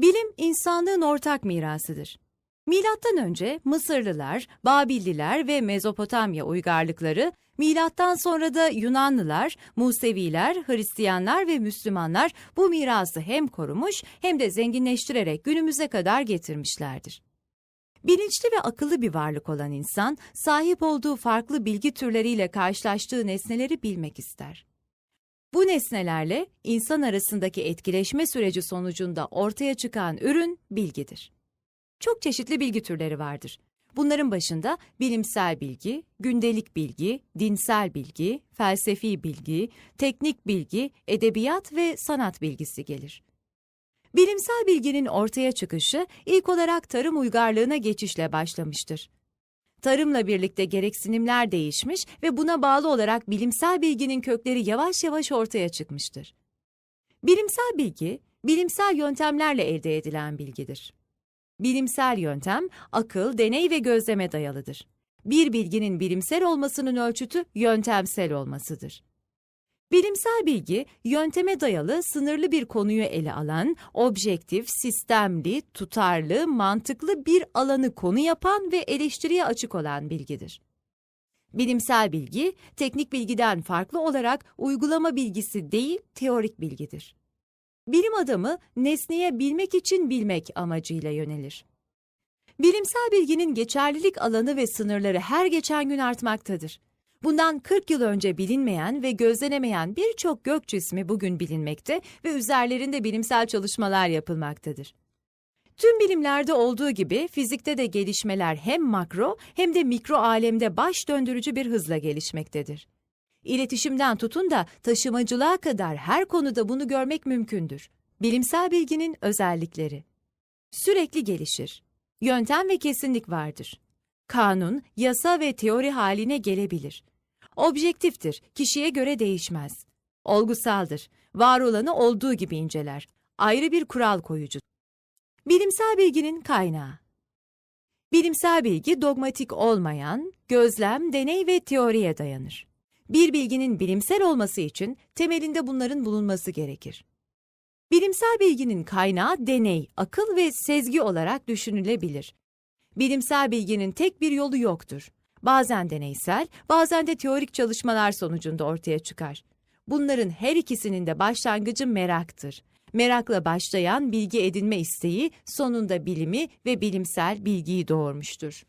Bilim insanlığın ortak mirasıdır. Milattan önce Mısırlılar, Babilliler ve Mezopotamya uygarlıkları, milattan sonra da Yunanlılar, Museviler, Hristiyanlar ve Müslümanlar bu mirası hem korumuş hem de zenginleştirerek günümüze kadar getirmişlerdir. Bilinçli ve akıllı bir varlık olan insan, sahip olduğu farklı bilgi türleriyle karşılaştığı nesneleri bilmek ister. Bu nesnelerle insan arasındaki etkileşme süreci sonucunda ortaya çıkan ürün bilgidir. Çok çeşitli bilgi türleri vardır. Bunların başında bilimsel bilgi, gündelik bilgi, dinsel bilgi, felsefi bilgi, teknik bilgi, edebiyat ve sanat bilgisi gelir. Bilimsel bilginin ortaya çıkışı ilk olarak tarım uygarlığına geçişle başlamıştır. Tarımla birlikte gereksinimler değişmiş ve buna bağlı olarak bilimsel bilginin kökleri yavaş yavaş ortaya çıkmıştır. Bilimsel bilgi, bilimsel yöntemlerle elde edilen bilgidir. Bilimsel yöntem, akıl, deney ve gözleme dayalıdır. Bir bilginin bilimsel olmasının ölçütü yöntemsel olmasıdır. Bilimsel bilgi, yönteme dayalı sınırlı bir konuyu ele alan, objektif, sistemli, tutarlı, mantıklı bir alanı konu yapan ve eleştiriye açık olan bilgidir. Bilimsel bilgi, teknik bilgiden farklı olarak uygulama bilgisi değil, teorik bilgidir. Bilim adamı nesneye bilmek için bilmek amacıyla yönelir. Bilimsel bilginin geçerlilik alanı ve sınırları her geçen gün artmaktadır. Bundan 40 yıl önce bilinmeyen ve gözlenemeyen birçok gök cismi bugün bilinmekte ve üzerlerinde bilimsel çalışmalar yapılmaktadır. Tüm bilimlerde olduğu gibi fizikte de gelişmeler hem makro hem de mikro alemde baş döndürücü bir hızla gelişmektedir. İletişimden tutun da taşımacılığa kadar her konuda bunu görmek mümkündür. Bilimsel bilginin özellikleri. Sürekli gelişir. Yöntem ve kesinlik vardır. Kanun, yasa ve teori haline gelebilir. Objektiftir, kişiye göre değişmez. Olgusaldır, var olanı olduğu gibi inceler. Ayrı bir kural koyucu. Bilimsel bilginin kaynağı. Bilimsel bilgi dogmatik olmayan, gözlem, deney ve teoriye dayanır. Bir bilginin bilimsel olması için temelinde bunların bulunması gerekir. Bilimsel bilginin kaynağı deney, akıl ve sezgi olarak düşünülebilir. Bilimsel bilginin tek bir yolu yoktur. Bazen deneysel, bazen de teorik çalışmalar sonucunda ortaya çıkar. Bunların her ikisinin de başlangıcı meraktır. Merakla başlayan bilgi edinme isteği sonunda bilimi ve bilimsel bilgiyi doğurmuştur.